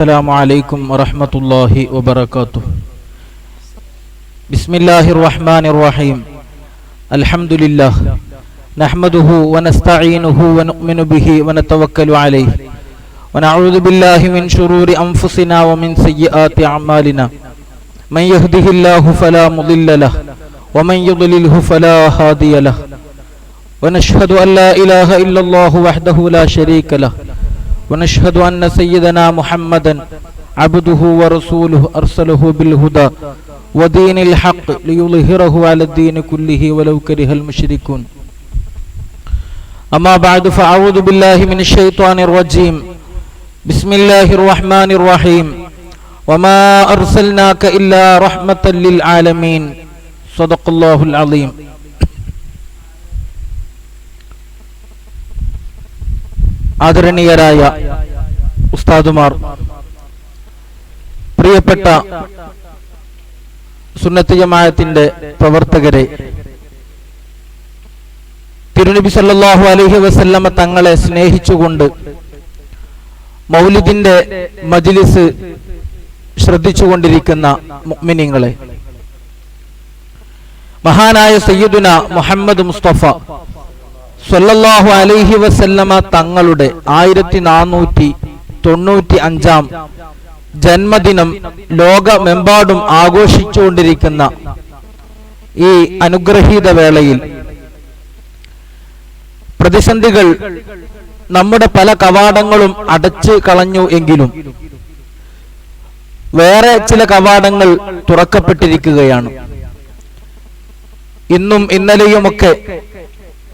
السلام عليكم ورحمة الله وبركاته. بسم الله الرحمن الرحيم. الحمد لله. نحمده ونستعينه ونؤمن به ونتوكل عليه. ونعوذ بالله من شرور أنفسنا ومن سيئات أعمالنا. من يهده الله فلا مضل له ومن يضلله فلا هادي له. ونشهد أن لا إله إلا الله وحده لا شريك له. ونشهد أن سيدنا محمدا عبده ورسوله أرسله بالهدى ودين الحق ليظهره على الدين كله ولو كره المشركون أما بعد فأعوذ بالله من الشيطان الرجيم بسم الله الرحمن الرحيم وما أرسلناك إلا رحمة للعالمين صدق الله العظيم ആദരണീയരായ ഉസ്താദുമാർ പ്രിയപ്പെട്ട സുന്നത്ത് ജമാഅത്തിന്റെ പ്രവർത്തകരെ തിരുനബി സല്ലാഹു അലഹി വസല്ലമ തങ്ങളെ സ്നേഹിച്ചുകൊണ്ട് മൗലിദിന്റെ മജിലിസ് ശ്രദ്ധിച്ചുകൊണ്ടിരിക്കുന്ന മുഅ്മിനീങ്ങളെ മഹാനായ സയ്യിദുന മുഹമ്മദ് മുസ്തഫ സല്ലല്ലാഹു അലൈഹി വസല്ലമ തങ്ങളുടെ ആയിരത്തി നാനൂറ്റി തൊണ്ണൂറ്റി അഞ്ചാം ജന്മദിനം ലോകമെമ്പാടും ആഘോഷിച്ചുകൊണ്ടിരിക്കുന്ന ഈ അനുഗ്രഹീത വേളയിൽ പ്രതിസന്ധികൾ നമ്മുടെ പല കവാടങ്ങളും അടച്ച് കളഞ്ഞു എങ്കിലും വേറെ ചില കവാടങ്ങൾ തുറക്കപ്പെട്ടിരിക്കുകയാണ്. ഇന്നും ഇന്നലെയുമൊക്കെ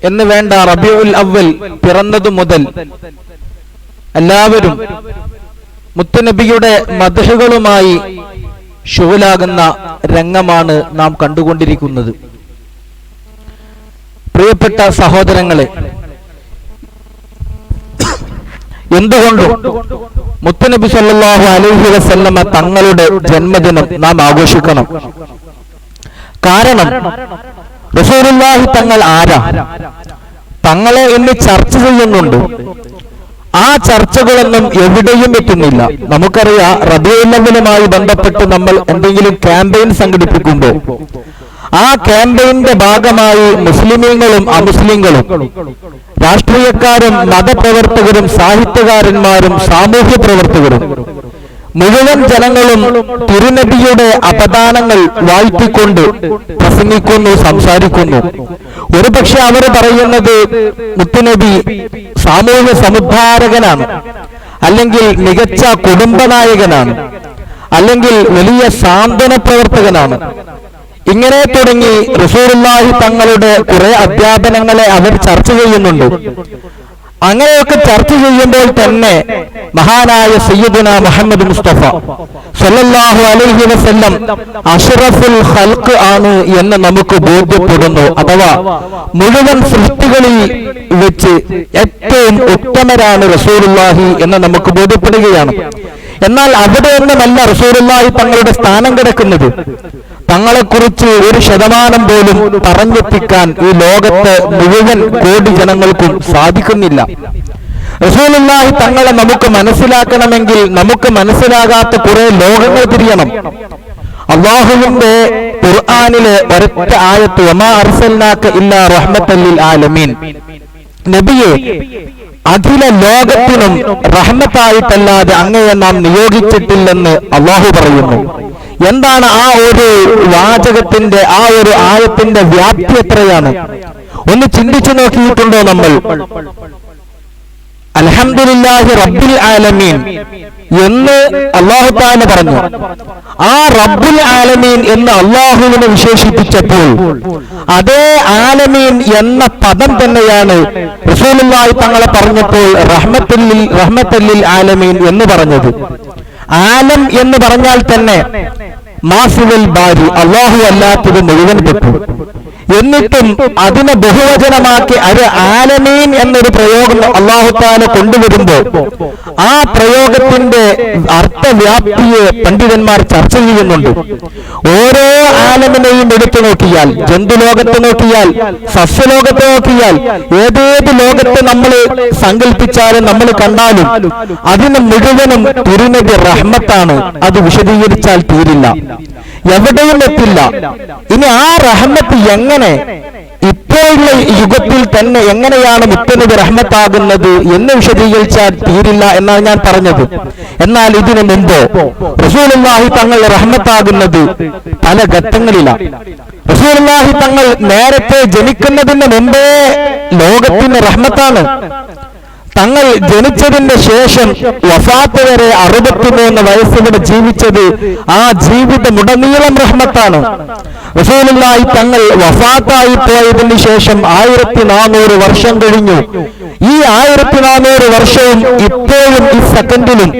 എന്ന് വേണ്ട റബിയുൽ അവൽ പിറന്നതു മുതൽ. എല്ലാവരും മുത്തുനബിയുടെ മധുകളുമായി ഷുവലാകുന്ന രംഗമാണ് നാം കണ്ടുകൊണ്ടിരിക്കുന്നത്. പ്രിയപ്പെട്ട സഹോദരങ്ങളെ എന്തുകൊണ്ടും മുത്തുനബി സല്ലാഹു അലൈഹി വസല്ലമ തങ്ങളുടെ ജന്മദിനം നാം ആഘോഷിക്കണം. കാരണം റസൂലുള്ളാഹി തങ്ങൾ ആരാ? തങ്ങളെ ഇന്ന് ചർച്ച ചെയ്യുന്നുണ്ട്. ആ ചർച്ചകളൊന്നും എവിടെയും എത്തുന്നില്ല. നമുക്കറിയാം റബിയുള്ളവനുമായി ബന്ധപ്പെട്ട് നമ്മൾ എന്തെങ്കിലും ക്യാമ്പയിൻ സംഘടിപ്പിക്കുമ്പോൾ ആ ക്യാമ്പയിന്റെ ഭാഗമായി മുസ്ലിമീങ്ങളും അമുസ്ലിങ്ങളും രാഷ്ട്രീയക്കാരും മതപ്രവർത്തകരും സാഹിത്യകാരന്മാരും സാമൂഹ്യ പ്രവർത്തകരും മുഴുവൻ ജനങ്ങളും തിരുനബിയുടെ അപദാനങ്ങൾ വാഴ്ത്തിക്കൊണ്ട് പ്രസംഗിക്കുന്നു സംസാരിക്കുന്നു. ഒരുപക്ഷെ അവർ പറയുന്നത് മുത്തുനബി സാമൂഹ്യ സമുദ്ധാരകനാണ് അല്ലെങ്കിൽ മികച്ച കുടുംബനായകനാണ് അല്ലെങ്കിൽ വലിയ സാന്ത്വന പ്രവർത്തകനാണ്. ഇങ്ങനെ തുടങ്ങി റസൂറുല്ലാഹി തങ്ങളുടെ കുറെ അധ്യാപനങ്ങളെ അവർ ചർച്ച ചെയ്യുന്നുണ്ട്. അങ്ങനെയൊക്കെ ചർച്ച ചെയ്യുമ്പോൾ തന്നെ മഹാനായ സയ്യിദുന മുഹമ്മദ് മുസ്തഫ സല്ലല്ലാഹു അലൈഹി വസല്ലം അഷ്റഫുൽ ഖൽഖ് ആണ് എന്ന് നമുക്ക് ബോധ്യപ്പെടുന്നു. അഥവാ മുഴുവൻ സൃഷ്ടികളിൽ വെച്ച് ഏറ്റവും ഉത്തമരാണ് റസൂലുള്ളാഹി എന്ന് നമുക്ക് ബോധ്യപ്പെടുകയാണ്. എന്നാൽ അവിടെ ഒന്നുമല്ല റസൂലുള്ളാഹി തങ്ങളുടെ സ്ഥാനം കിടക്കുന്നത്. തങ്ങളെക്കുറിച്ച് ഒരു ശതമാനം പോലും പറഞ്ഞെത്തിക്കാൻ ഈ ലോകത്ത് മുഴുവൻ കോടി ജനങ്ങൾക്കും സാധിക്കുന്നില്ല. റസൂലുള്ളാഹി തങ്ങളെ നമുക്ക് മനസ്സിലാക്കണമെങ്കിൽ നമുക്ക് മനസ്സിലാകാത്ത കുറെ ലോകങ്ങൾ തിരിയണം. അള്ളാഹുവിന്റെ ഖുർആാനിലെ ഒരൊറ്റ ആയത്ത് ഇല്ല റഹ്മത്തല്ലിൽ ആലമീൻ. നബിയെ അഖില ലോകത്തിനും റഹ്മത്തായിട്ടല്ലാതെ അങ്ങയെ നാം നിയോഗിച്ചിട്ടില്ലെന്ന് അള്ളാഹു പറയുന്നു. എന്താണ് ആ ഒരു വാചകത്തിന്റെ ആ ഒരു ആയത്തിന്റെ വ്യാപ്തി എത്രയാണ്? ഒന്ന് ചിന്തിച്ചു നോക്കിയിട്ടുണ്ടോ നമ്മൾ? അൽഹംദുലില്ലാഹി റബ്ബിൽ ആലമീൻ എന്ന് അള്ളാഹു താല പറഞ്ഞു. ആ റബ്ബുൽ ആലമീൻ എന്ന് അള്ളാഹുവിനെ വിശേഷിപ്പിച്ചപ്പോൾ അതേ ആലമീൻ എന്ന പദം തന്നെയാണ് റസൂലുള്ളാഹി തങ്ങളെ പറഞ്ഞപ്പോൾ റഹ്മത്തുല്ലിൽ റഹ്മത്തല്ലിൽ ആലമീൻ എന്ന് പറഞ്ഞത്. ആലം എന്ന് പറഞ്ഞാൽ തന്നെ മാസുവൽ ബാരി അള്ളാഹു അല്ലാത്തത് മുഴുവൻ പെട്ടു. എന്നിട്ടും അതിനെ ബഹുവചനമാക്കി അത് ആലമീൻ എന്നൊരു പ്രയോഗം അള്ളാഹുത്താല കൊണ്ടുവരുമ്പോൾ ആ പ്രയോഗത്തിന്റെ അർത്ഥവ്യാപ്തിയെ പണ്ഡിതന്മാർ ചർച്ച ചെയ്യുന്നുണ്ട്. ഓരോ ആലമിനെയും എടുത്തു നോക്കിയാൽ ജന്തുലോകത്ത് നോക്കിയാൽ സസ്യലോകത്ത് നോക്കിയാൽ ഏതേത് ലോകത്ത് നമ്മൾ സങ്കല്പിച്ചാലും നമ്മൾ കണ്ടാലും അതിന് മുഴുവനും തിരുനബി റഹ്മത്താണ്. അത് വിശദീകരിച്ചാൽ തീരില്ല. എവിടെയും എത്തില്ല. ഇനി ആ റഹ്മത്ത് എങ്ങനെ ഇപ്പോഴുള്ള യുഗത്തിൽ തന്നെ എങ്ങനെയാണ് മുത്തനബി റഹ്മത്താകുന്നത് എന്ന് വിശദീകരിച്ചാൽ തീരില്ല എന്നാണ് ഞാൻ പറഞ്ഞത്. എന്നാൽ ഇതിനു മുമ്പ് റസൂലുള്ളാഹി തങ്ങൾ റഹ്മത്താകുന്നത് പല ഘട്ടങ്ങളിലാണ്. റസൂലുള്ളാഹി തങ്ങൾ നേരത്തെ ജനിക്കുന്നതിന് മുമ്പേ ലോകത്തിന് റഹ്മത്താണ്. തങ്ങൾ ജനിച്ചതിന്റെ ശേഷം വഫാത്ത് വരെ അറുപത്തിമൂന്ന് വയസ്സിലൂടെ ജീവിച്ചത് ആ ജീവിതം ജീവിതമുടനീളം റഹ്മത്താണ്. റസൂലുള്ളാഹി തങ്ങൾ വഫാത്തായി പോയതിന് ശേഷം ആയിരത്തി നാനൂറ് വർഷം കഴിഞ്ഞു. ഈ ആയിരത്തി നാനൂറ് വർഷവും ഇപ്പോഴും ഈ സെക്കൻഡിലും.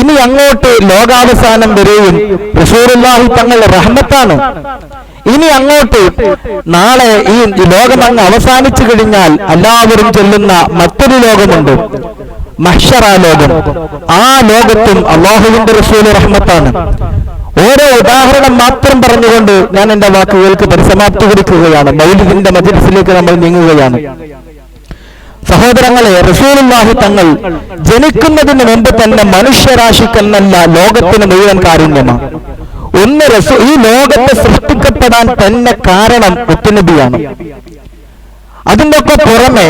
ഇനി അങ്ങോട്ട് ലോകാവസാനം വരെയും റസൂലുള്ളാഹി തങ്ങൾ റഹ്മത്താണ്. ഇനി അങ്ങോട്ട് നാളെ ഈ ലോകം അങ്ങ് അവസാനിച്ചു കഴിഞ്ഞാൽ എല്ലാവരും ചെല്ലുന്ന മറ്റൊരു ലോകമുണ്ട്. മഹ്ഷറ ലോകം. ആ ലോകത്തും അള്ളാഹുവിന്റെ റസൂൽ റഹ്മത്താണ്. ഓരോ ഉദാഹരണം മാത്രം പറഞ്ഞുകൊണ്ട് ഞാൻ എന്റെ വാക്കുകൾക്ക് പരിസമാപ്തി കുറിക്കുകയാണ് മൗലിദിന്റെ മജിൽസിലേക്ക് നമ്മൾ നീങ്ങുകയാണ്. സഹോദരങ്ങളെ റസൂലുള്ളാഹി തങ്ങൾ ജനിക്കുന്നതിന് മുമ്പ് തന്നെ മനുഷ്യരാശിക്കെന്നല്ല ലോകത്തിന് മുഴുവൻ കാരുണ്യമാണ്. ഒന്ന് റസൂ ഈ ലോകത്തെ സൃഷ്ടിക്കപ്പെടാൻ തന്നെ കാരണം മുത്തുനബിയാണ് ഒക്കെ പുറമെ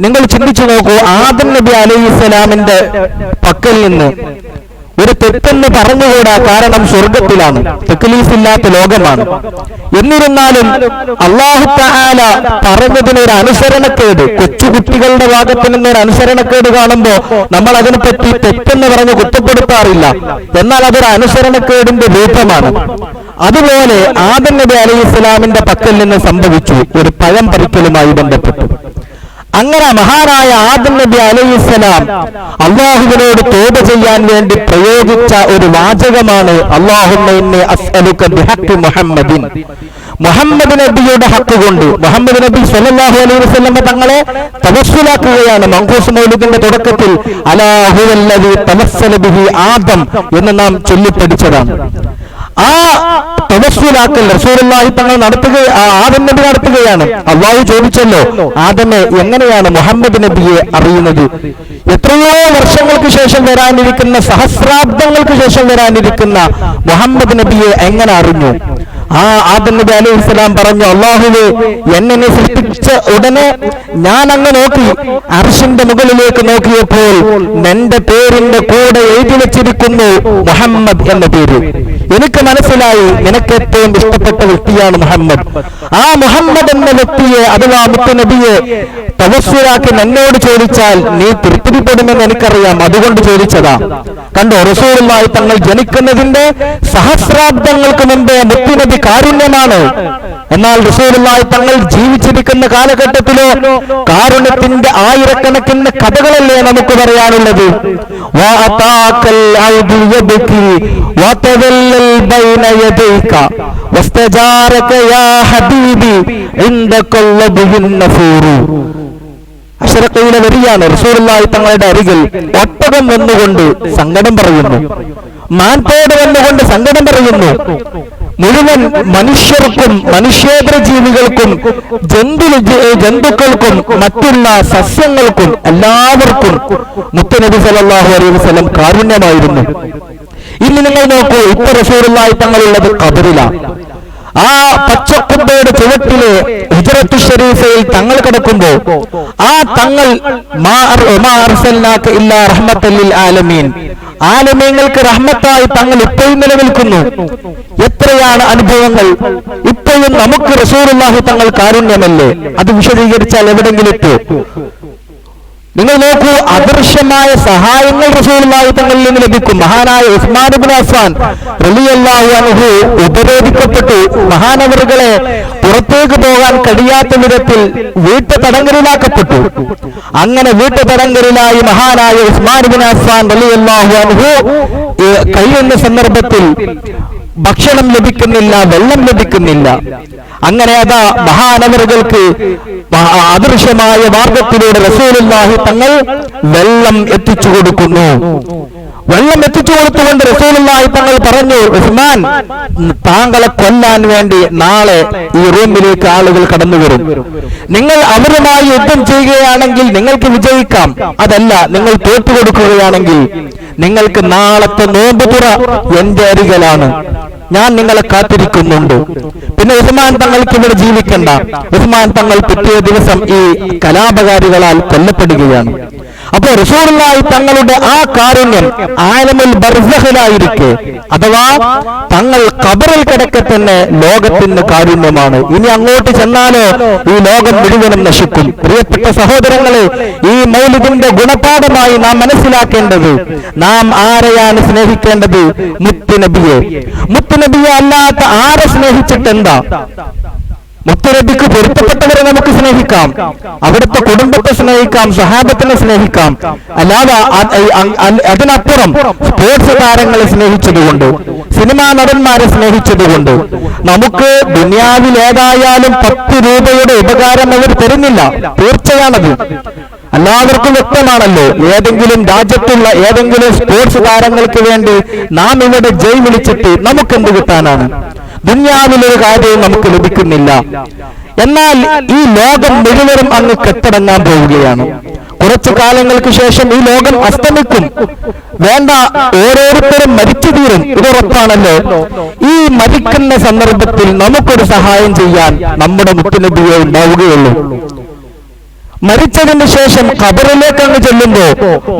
നിങ്ങൾ ചിന്തിച്ചു നോക്കൂ ആദം നബി അലൈഹി സ്വലാമിന്റെ പക്കൽ നിന്ന് ഒരു തെറ്റെന്ന് പറഞ്ഞുകൂടാ കാരണം സ്വർഗത്തിലാണ് തെക്കലീഫില്ലാത്ത ലോകമാണ്. എന്നിരുന്നാലും അള്ളാഹു തആല പറഞ്ഞതിനൊരു അനുസരണക്കേട് കൊച്ചുകുട്ടികളുടെ ഭാഗത്ത് നിന്നൊരു അനുസരണക്കേട് കാണുമ്പോ നമ്മൾ അതിനെപ്പറ്റി തെറ്റെന്ന് പറഞ്ഞ് കുറ്റപ്പെടുത്താറില്ല. എന്നാൽ അതൊരു അനുസരണക്കേടിന്റെ രൂപമാണ്. അതുപോലെ ആദം നബി അലൈഹി ഇസ്ലാമിന്റെ പക്കൽ നിന്ന് സംഭവിച്ചു. ഒരു പഴം പറിക്കലുമായി ബന്ധപ്പെട്ടു. അങ്ങനെ മഹാനായ ആദം നബി അലൈഹിസ്സലാം അള്ളാഹുവിനോട് തോപ ചെയ്യാൻ വേണ്ടി പ്രയോഗിച്ച ഒരു വാചകമാണ് മുഹമ്മദിൻ. മുഹമ്മദ് നബിയുടെ ഹക്ക് കൊണ്ട് മുഹമ്മദ് നബി സല്ലല്ലാഹു അലൈഹി വസല്ലം തങ്ങളെ തവസ്സുലാക്കുകയാണ് മങ്കൂസ് മൗലിദിന്റെ തുടക്കത്തിൽ. അലാഹുവല്ലദി തവസ്സല ബിഹി ആദം എന്ന് നാം ചൊല്ലിപ്പഠിച്ചതാണ്. ആ തവസ്സുലാക്കൽ റസൂലുള്ളാഹി തങ്ങൾ നടത്തുക ആദം നബി നടത്തുകയാണ്. അള്ളാഹു ചോദിച്ചല്ലോ ആദമെ എങ്ങനെയാണ് മുഹമ്മദ് നബിയെ അറിയുന്നത്? എത്രയോ വർഷങ്ങൾക്ക് ശേഷം വരാനിരിക്കുന്ന സഹസ്രാബ്ദങ്ങൾക്ക് ശേഷം വരാനിരിക്കുന്ന മുഹമ്മദ് നബിയെ എങ്ങനെ അറിഞ്ഞു? ആ ആദം നബി അലൈഹി സ്വലാം പറഞ്ഞു അള്ളാഹുവെ എന്നെ സൃഷ്ടിച്ച ഉടനെ ഞാൻ അങ്ങ് നോക്കി. അർഷിന്റെ മുകളിലേക്ക് നോക്കിയപ്പോൾ എന്റെ പേരിന്റെ കൂടെ എഴുതി വെച്ചിരിക്കുന്നു മുഹമ്മദ് എന്ന പേര്. എനിക്ക് മനസ്സിലായി നിനക്ക് ഏറ്റവും ഇഷ്ടപ്പെട്ട വ്യക്തിയാണ് മുഹമ്മദ്. ആ മുഹമ്മദ് എന്ന വ്യക്തിയെ അഥവാ മുത്തനബിയെ തപസ്വരാക്കി എന്നോട് ചോദിച്ചാൽ നീ തൃപ്തിപ്പെടുമെന്ന് എനിക്കറിയാം. അതുകൊണ്ട് ചോദിച്ചതാ. കണ്ടോ റസൂറുമായി തങ്ങൾ ജനിക്കുന്നതിന്റെ സഹസ്രാബ്ദങ്ങൾക്ക് മുമ്പേ മുത്തുനബി കാരുണ്യമാണ്. എന്നാൽ റസൂലുള്ളാഹി തങ്ങൾ ജീവിച്ചിരിക്കുന്ന കാലഘട്ടത്തിലോ കാരുണ്യത്തിന്റെ ആയിരക്കണക്കിന് കഥകളല്ലേ നമുക്ക് പറയാനുള്ളത്? യദൈക അഷറക്കയുടെ വരിയാണ് റസൂലുള്ളാഹി തങ്ങളുടെ അരികിൽ ഒട്ടകം വന്നുകൊണ്ട് സങ്കടം പറയുന്നു. മാൻപോട് വന്നുകൊണ്ട് സങ്കടം പറയുന്നു. മുഴുവൻ മനുഷ്യർക്കും മനുഷ്യേതര ജീവികൾക്കും ജന്തു ജന്തുക്കൾക്കും മറ്റുള്ള സസ്യങ്ങൾക്കും എല്ലാവർക്കും മുത്തനബി സല്ലല്ലാഹു അലൈഹി വസല്ലം കാരുണ്യമായിരുന്നു. ഇന്ന് നിങ്ങൾ നോക്കൂ ഇപ്പൊ റസൂലുള്ളാഹി തങ്ങളുള്ളത് ഖബറിലാണ്. ആ പച്ചക്കുമ്പയുടെ ചുവട്ടിൽ ഹിജറത്തു ഷരീഫയിൽ തങ്ങൾ കിടക്കുമ്പോ ആ തങ്ങൾ ആലമീൻ. ആലമീങ്ങൾക്ക് റഹ്മത്തായി തങ്ങൾ ഇപ്പോഴും നിലനിൽക്കുന്നു. എത്രയാണ് അനുഭവങ്ങൾ? ഇപ്പോഴും നമുക്ക് റസൂലുള്ളാഹി തങ്ങൾ കാരുണ്യമല്ലേ? അത് വിശദീകരിച്ചാൽ എവിടെങ്കിലും എത്തുമോ നിങ്ങൾ നോക്കൂ അദൃശ്യമായ സഹായങ്ങൾ റസൂലുള്ളാഹി തങ്ങളിൽ നിന്ന് ലഭിക്കും. മഹാനായ ഉസ്മാൻ ഇബ്നു അഫ്ഫാൻ റളിയല്ലാഹു അൻഹു ഉപരോധിക്കപ്പെട്ടു. മഹാനവറുകളെ പുറത്തേക്ക് പോകാൻ കഴിയാത്ത വിധത്തിൽ വീട്ടു തടങ്കലിലാക്കപ്പെട്ടു. അങ്ങനെ വീട്ടു തടങ്കലിലായി മഹാനായ ഉസ്മാൻ ഇബ്നു അഫ്ഫാൻ റളിയല്ലാഹു അൻഹു കഴിയുന്ന സന്ദർഭത്തിൽ ഭക്ഷണം ലഭിക്കുന്നില്ല വെള്ളം ലഭിക്കുന്നില്ല. അങ്ങനെ അതാ മഹാനവറുകൾക്ക് അദൃശ്യമായ മാർഗത്തിലൂടെ റസൂലുള്ളാഹി തങ്ങൾ വെള്ളം എത്തിച്ചു കൊടുക്കുന്നു. വെള്ളം എത്തിച്ചു കൊടുത്തുകൊണ്ട് റസൂലുള്ളാഹി തങ്ങൾ പറഞ്ഞു ഉസ്മാൻ താങ്കളെ കൊല്ലാൻ വേണ്ടി നാളെ ഈ റൂമിലേക്ക് ആളുകൾ കടന്നു വരും. നിങ്ങൾ അവരുമായി യുദ്ധം ചെയ്യുകയാണെങ്കിൽ നിങ്ങൾക്ക് വിജയിക്കാം. അതല്ല നിങ്ങൾ തോറ്റു കൊടുക്കുകയാണെങ്കിൽ നിങ്ങൾക്ക് നാളത്തെ നോമ്പ് തുറ എന്റെ അരികലാണ്. ഞാൻ നിങ്ങളെ കാത്തിരിക്കുന്നുണ്ട്. പിന്നെ ഉസ്മാൻ തങ്ങൾക്ക് ഇവിടെ ജീവിക്കണ്ട. ഉസ്മാൻ തങ്ങൾ പിറ്റേ ദിവസം ഈ കലാപകാരികളാൽ കൊല്ലപ്പെടുകയാണ്. അപ്പൊ റസൂറുള്ളായി തങ്ങളുടെ ആ കാരുണ്യം ആലമുൽ ബർസഹിലായിരിക്കെ. അഥവാ തങ്ങൾ കബറിൽ കിടക്കെ തന്നെ ലോകത്തിന് കാരുണ്യമാണ്. ഇനി അങ്ങോട്ട് ചെന്നാലോ ഈ ലോകം മുഴുവനും നശിക്കും. പ്രിയപ്പെട്ട സഹോദരങ്ങളെ ഈ മൗലിദിന്റെ ഗുണപാഠമായി നാം മനസ്സിലാക്കേണ്ടത് നാം ആരെയാണ് സ്നേഹിക്കേണ്ടത്? മുത്തുനബിയെ. മുത്തുനബിയെ അല്ലാത്ത ആരെ സ്നേഹിച്ചിട്ടെന്താ? മുത്തുനബിക്ക് പൊരുത്തപ്പെട്ടവരെ നമുക്ക് സ്നേഹിക്കാം. അവിടുത്തെ കുടുംബത്തെ സ്നേഹിക്കാം സഹാബത്തിനെ സ്നേഹിക്കാം. അല്ലാതെ അതിനപ്പുറം സ്പോർട്സ് താരങ്ങളെ സ്നേഹിച്ചതുകൊണ്ട് സിനിമാ നടന്മാരെ സ്നേഹിച്ചതുകൊണ്ട് നമുക്ക് ദുനിയാവിൽ ഏതായാലും പത്ത് രൂപയുടെ ഉപകാരം അവർ തരുന്നില്ല. തീർച്ചയാണത്. എല്ലാവർക്കും വ്യക്തമാണല്ലോ ഏതെങ്കിലും രാജ്യത്തുള്ള ഏതെങ്കിലും സ്പോർട്സ് താരങ്ങൾക്ക് വേണ്ടി നാം ഇവിടെ ജയ് വിളിച്ചിട്ട് നമുക്ക് എന്ത് കിട്ടാനാണ്? ദുന്യാവിലൊരു കാര്യവും നമുക്ക് ലഭിക്കുന്നില്ല. എന്നാൽ ഈ ലോകം മുഴുവനും അങ്ങ് കെട്ടടങ്ങാൻ പോവുകയാണ്. കുറച്ചു കാലങ്ങൾക്ക് ശേഷം ഈ ലോകം അസ്തമിക്കും. വേണ്ട ഓരോരുത്തരും മരിച്ചു തീരും. ഇതുറപ്പാണല്ലോ ഈ മരിക്കുന്ന സന്ദർഭത്തിൽ നമുക്കൊരു സഹായം ചെയ്യാൻ നമ്മുടെ മുത്തുനബിയെ ഉണ്ടാവുകയുള്ളൂ. മരിച്ചതിന് ശേഷം ഖബറിലേക്ക് അങ്ങ് ചെല്ലുമ്പോ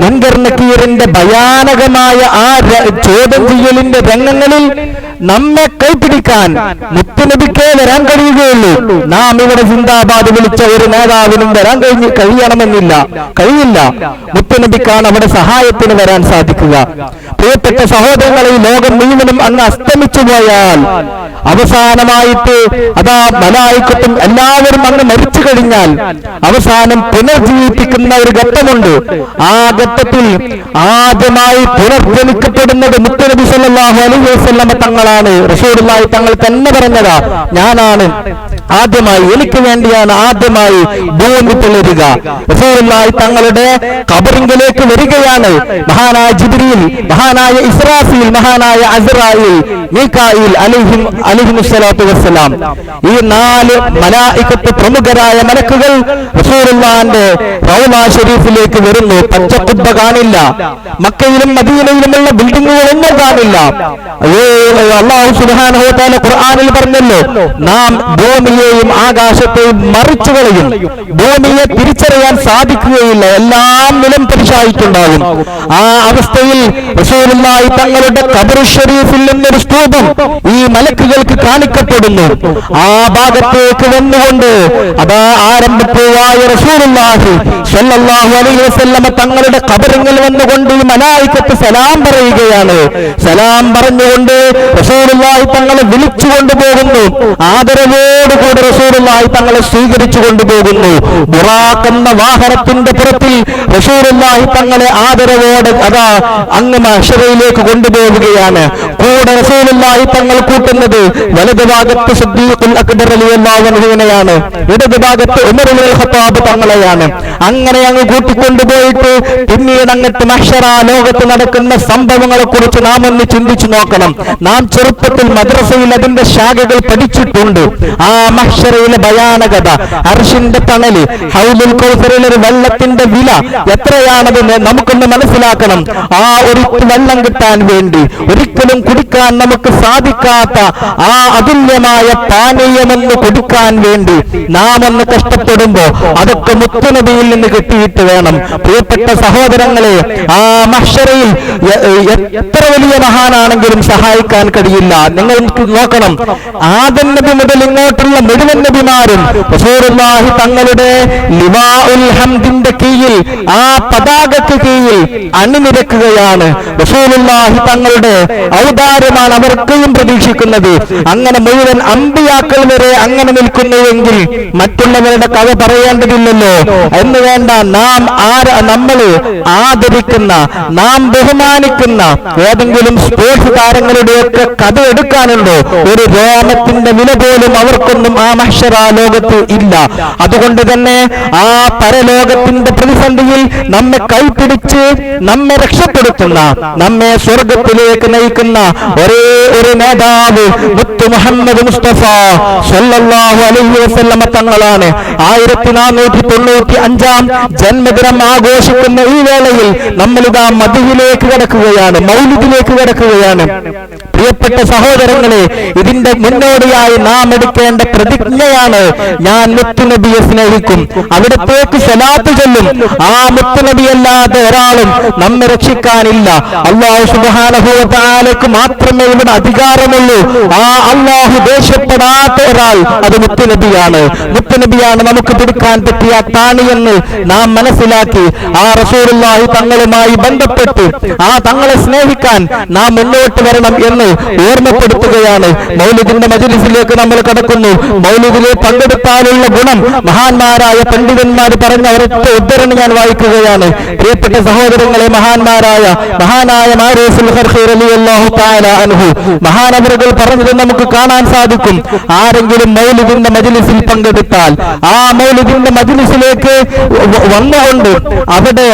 മുൻകർ നക്കീറിന്റെ ഭയാനകമായ ആ ചോദ്യം ചെയ്യലിന്റെ രംഗങ്ങളിൽ നമ്മെ കൈപിടിക്കാൻ മുത്തുനബിക്കേ വരാൻ കഴിയുകയുള്ളൂ. നാം ഇവിടെ സിന്ദാബാദ് വിളിച്ച ഒരു നേതാവിനും വരാൻ കഴിഞ്ഞ് കഴിയണമെന്നില്ല. കഴിയില്ല. മുത്തുനബിക്കാണ് അവിടെ സഹായത്തിന് വരാൻ സാധിക്കുക. പ്രിയപ്പെട്ട സഹോദരങ്ങളെ ലോകം മുഴുവനും അങ്ങ് അസ്തമിച്ചു പോയാൽ അവസാനമായിട്ട് അതാ മലായിക്കത്തും എല്ലാവരും അങ്ങ് മരിച്ചു കഴിഞ്ഞാൽ അവസാനം പുനർജീവിപ്പിക്കുന്ന ഒരു ഘട്ടമുണ്ട്. ആ ഘട്ടത്തിൽ ആദ്യമായി പുനർജനിക്കപ്പെടുന്നത് മുത്തനബി സല്ലാഹു അലൈഹി വസല്ലമ തങ്ങളാണ് റസൂലുള്ളാഹി തങ്ങൾ തന്നെ പറഞ്ഞതാ ഞാനാണ്. ആദ്യമായി എനിക്ക് വേണ്ടിയാണ് ആദ്യമായി ഭൂമി തെളിയുക. തങ്ങളുടെ കബറിങ്കിലേക്ക് വരികയാണ്. മഹാനായ ജിബ്രീൽ മഹാനായ ഇസ്രാഫീൽ മഹാനായ അസ്രായീൽ മീകായിൽ അലിഹിം അലിഹിമുസ്സലാത്തു വസ്സലാം. ഈ നാല് മലായിക്കത്ത് പ്രമുഖരായ മലക്കുകൾ റസൂലുള്ളാന്റെ റൗള ഷെരീഫിലേക്ക് വരുന്നു. പച്ചക്കുബ്ബ കാണില്ല. മക്കയിലും മദീനയിലുമുള്ള ബിൽഡിങ്ങുകളൊന്നും കാണില്ല. അള്ളാഹു തആല ഖുർആനിൽ പറഞ്ഞല്ലോ നാം ഭൂമിയെയും ആകാശത്തെയും മറിച്ചു കളയും. ഭൂമിയെ തിരിച്ചറിയാൻ സാധിക്കുകയില്ല. എല്ലാം നിലം പരിശായിട്ടുണ്ടാകും ആ അവസ്ഥയിൽ റസൂലുള്ളാഹി തങ്ങളുടെ കബറു ഷരീഫിൽ നിന്നൊരു സ്തൂപം ഈ മലക്കുകൾക്ക് കാണിക്കപ്പെടുന്നു. ആ ഭാഗത്തേക്ക് വന്നുകൊണ്ട് അതാ ആരംഭപ്പൂവായ റസൂലുള്ളാഹി സ്വല്ലല്ലാഹു അലൈഹി തങ്ങളുടെ കബറിങ്ങിൽ വന്നുകൊണ്ട് ഈ മലായിക്കത്ത് സലാം പറയുകയാണ്. സലാം പറഞ്ഞുകൊണ്ട് റസൂലുള്ളാഹി തങ്ങളെ വിളിച്ചു കൊണ്ടുപോകുന്നു ആദരവോടുകൂടി റസൂലുള്ളാഹി തങ്ങളെ സ്വീകരിച്ചു കൊണ്ടുപോകുന്നു. ബുറാഖ് വാഹനത്തിന്റെ പുറത്തിൽ റസൂലുള്ളാഹി തങ്ങളെ ആദരവോടെ അതാ അങ്ങ് മഹ്ശറയിലേക്ക് കൊണ്ടുപോവുകയാണ്. കൂടെ റസൂലുള്ളാഹി തങ്ങൾ കൂട്ടുന്നത് വലത് ഭാഗത്ത് സിദ്ദീഖുൽ അക്ബർ റളിയല്ലാഹു അൻഹുവിനെയാണ് ഇടത് ഭാഗത്ത് ഉമർ ഇബ്നുൽ ഖത്താബ് തങ്ങളെയാണ്. അങ്ങനെ അങ്ങ് കൂട്ടിക്കൊണ്ടുപോയിട്ട് പിന്നീട് അങ്ങട്ട് മഹ്ശറ ലോകത്ത് നടക്കുന്ന സംഭവങ്ങളെ കുറിച്ച് നാം ഒന്ന് ചിന്തിച്ചു നോക്കണം. നാം ചെറുപ്പത്തിൽ മദ്രസയിൽ അതിന്റെ ശാഖകൾ പഠിച്ചിട്ടുണ്ട്. ആ മഹ്ശറയിലെ ഭയാനകത അർഷിന്റെ തണൽ ഹൗലുൽ കൗസറിലെ ഒരു വെള്ളത്തിന്റെ വില എത്രയാണതെന്ന് നമുക്കൊന്ന് മനസ്സിലാക്കണം. ആ ഒരു വെള്ളം കിട്ടാൻ വേണ്ടി ഒരിക്കലും കുടിക്കാൻ നമുക്ക് സാധിക്കാത്ത ആ അതുല്യമായ പാനീയമെന്ന് കൊടുക്കാൻ വേണ്ടി നാം ഒന്ന് കഷ്ടപ്പെടുമ്പോ അതൊക്കെ മുത്തുനബിയിൽ നിന്ന് കിട്ടിയിട്ട് വേണം. പ്രിയപ്പെട്ട സഹോദരങ്ങളെ ആ എ- എത്ര വലിയ മഹാനാണെങ്കിലും സഹായിക്കാൻ കഴിയില്ല. നിങ്ങൾ നോക്കണം. ആദൻ നബി മുതൽ ഇങ്ങോട്ടുള്ള മുഴുവൻ നബിമാരും തങ്ങളുടെ ഹംദിന്റെ കീഴിൽ ആ പതാകക്ക് കീഴിൽ അണിനിരക്കുകയാണ്. തങ്ങളുടെ ഔദാര്യമാണ് അവർക്കും പ്രതീക്ഷിക്കുന്നത്. അങ്ങനെ മുഴുവൻ അമ്പിയാക്കൾ വരെ അങ്ങനെ നിൽക്കുന്നുവെങ്കിൽ മറ്റുള്ളവരുടെ കഥ പറയേണ്ടതില്ലല്ലോ. എന്ന് വേണ്ട നാം ആര നമ്മൾ ആദരിക്കുന്ന നാം ബഹുമാനിക്കുന്ന ഏതെങ്കിലും സ്പോർട്സ് താരങ്ങളുടെയൊക്കെ കഥ എടുക്കാനുണ്ടോ? ഒരു രോമത്തിന്റെ വില പോലും അവർക്കൊന്നും ആ മഹ്ഷറ ലോകത്ത് ഇല്ല. അതുകൊണ്ട് തന്നെ ആ പരലോകത്തിന്റെ പ്രതിസന്ധിയിൽ നമ്മെ കൈപിടിച്ച് നമ്മെ രക്ഷപ്പെടുത്തുന്ന നമ്മെ സ്വർഗത്തിലേക്ക് നയിക്കുന്ന ഒരേ ഒരു നേതാവ് മുത്തു മുഹമ്മദ് മുസ്തഫ സല്ലല്ലാഹു അലൈഹി വസല്ലമ തങ്ങളാണ്. ആയിരത്തി നാനൂറ്റി തൊണ്ണൂറ്റി അഞ്ചാം ജന്മദിനം ആഘോഷിക്കുന്ന ഈ വേളയിൽ നമ്മളിതാ മതിയിലേക്ക് കിടക്കുകയാണ് മൗലിദിലേക്ക് കിടക്കുകയാണ്. പ്രിയപ്പെട്ട സഹോദരങ്ങളെ ഇതിന്റെ മുന്നോടിയായി നാം എടുക്കേണ്ട പ്രതിജ്ഞയാണ് ഞാൻ മുത്തുനബിയെ സ്നേഹിക്കും. അവിടത്തേക്ക് സ്വലാത്ത് ചൊല്ലും. ആ മുത്തുനബിയല്ലാതെ ഒരാളും നമ്മെ രക്ഷിക്കാനില്ല. അള്ളാഹു സുബാനഹുവാലക്ക് മാത്രമേ ഇവിടെ അധികാരമുള്ളൂ. ആ അള്ളാഹു ദേഷ്യപ്പെടാത്ത ഒരാൾ അത് മുത്തുനബിയാണ്. മുത്തുനബിയാണ് നമുക്ക് പിടിക്കാൻ പറ്റിയ താണിയെന്ന് നാം മനസ്സിലാക്കി. ആ റസൂലുള്ളാഹി തങ്ങളുമായി ബന്ധപ്പെട്ട് ആ തങ്ങളെ സ്നേഹിക്കാൻ നാം മുന്നോട്ട് വരണം എന്ന് ഓർമ്മപ്പെടുത്തുകയാണ്. മൗലിദിന്റെ മജലിസിലേക്ക് നമ്മൾ കടക്കുന്നു. മൗലിദിലെ പങ്കെടുത്താലുള്ള ഗുണം മഹാന്മാരായ പണ്ഡിതന്മാർ പറഞ്ഞ ഒരൊറ്റ ഉദ്ധരണി ഞാൻ വായിക്കുകയാണ്. പ്രിയപ്പെട്ട സഹോദരങ്ങളെ മഹാന്മാരായ മഹാനായ റളിയല്ലാഹു തആല അൻഹു. മഹാനവറുകൾ പറഞ്ഞത് നമുക്ക് കാണാൻ സാധിക്കും. ആരെങ്കിലും മൗലിദിന്റെ മജിലിസിൽ പങ്കെടുത്താൽ ആ മൗലിദിന്റെ മജിലിസിലേക്ക് വന്നുകൊണ്ട് അവിടെ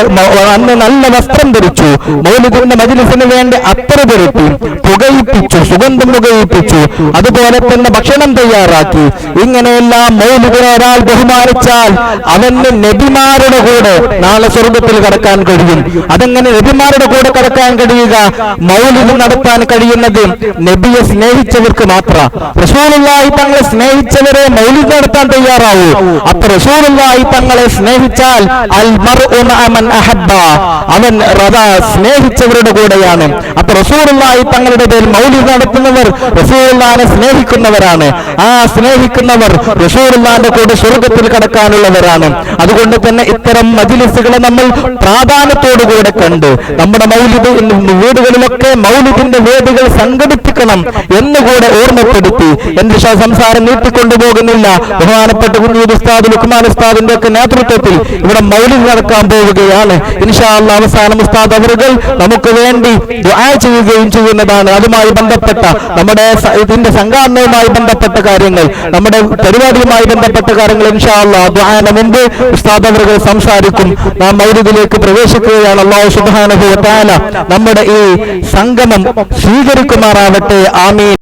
അന്ന് നല്ല വസ്ത്രം ധരിച്ചു. മൗലിദിന്റെ മജിലിസിന് വേണ്ടി അത്ര പുരട്ടി പുകയിപ്പിച്ചു സുഗന്ധം പുകയിപ്പിച്ചു. അതുപോലെ തന്നെ ഭക്ഷണം തയ്യാറാക്കി. ഇങ്ങനെയെല്ലാം മൗലിദിനെ ഒരാൾ ബഹുമാനിച്ചാൽ അവന് നബിമാരുടെ കൂടെ നാളെ സ്വർഗത്തിൽ കടക്കാൻ കഴിയും. അതെങ്ങനെ നബിമാരുടെ കൂടെ കടക്കാൻ കഴിയുക? മൗലിദ് നടത്താൻ കഴിയുന്നത് നബിയെ സ്നേഹിച്ചവർക്ക് മാത്രം. റസൂലുള്ളാഹി തങ്ങളെ സ്നേഹിച്ചവരെ മൗലിദ് നടത്താൻ തയ്യാറാവൂ. അപ്പൊ റസൂലുള്ളാഹി തങ്ങളെ സ്നേഹിച്ചാൽ അഹബ്ബ. അവൻ സ്നേഹിച്ചവരുടെ കൂടെയാണ്. അപ്പൊ റസൂലുള്ളാഹി തങ്ങളുടെ പേരിൽ മൗലിദ് നടത്തുന്നവർ റസൂലുള്ളാഹിനെ സ്നേഹിക്കുന്നവരാണ്. ആ സ്നേഹിക്കുന്നവർ റസൂലുള്ളാഹിന്റെ കൂടെ സ്വർഗത്തിൽ കടക്കാനുള്ളവരാണ്. അതുകൊണ്ട് തന്നെ ഇത്തരം മജിലിസുകളെ നമ്മൾ പ്രാധാന്യത്തോടുകൂടെ കണ്ട് നമ്മുടെ മൗലിദ് വീടുകളിലൊക്കെ മൗലിദിന്റെ വേദികൾ സംഘടിപ്പിക്കണം എന്നുകൂടെ ഓർമ്മപ്പെടുത്തി. എന്റെ സംസാരം നീട്ടിക്കൊണ്ടുപോകുന്നില്ല ബഹുമാനപ്പെട്ട കുഞ്ഞീദ് ഉസ്താദ് ലുക്മാൻ ഉസ്താദിന്റെ ഒക്കെ നേതൃത്വത്തിൽ ഇവിടെ മൗലി നടക്കാൻ പോവുകയാണ്. ഇൻഷാല്ല അവസാനം ഉസ്താദ് അവറുകൾ നമുക്ക് വേണ്ടി ചെയ്യുകയും ചെയ്യുന്നതാണ്. അതുമായി ബന്ധപ്പെട്ട നമ്മുടെ ഇതിന്റെ സംഘാടനവുമായി ബന്ധപ്പെട്ട കാര്യങ്ങൾ നമ്മുടെ പരിപാടിയുമായി ബന്ധപ്പെട്ട കാര്യങ്ങൾ ഇൻഷാല്ല ദ്വാന മുമ്പ് ഉസ്താദ് അവറുകൾ സംസാരിക്കും. നാം മൗലിദിലേക്ക് പ്രവേശിക്കുകയാണ്. അള്ളാഹു തആല നമ്മുടെ ഈ സംഗമം സ്വീകരിക്കുമാറാവട്ടെ. ആമീൻ.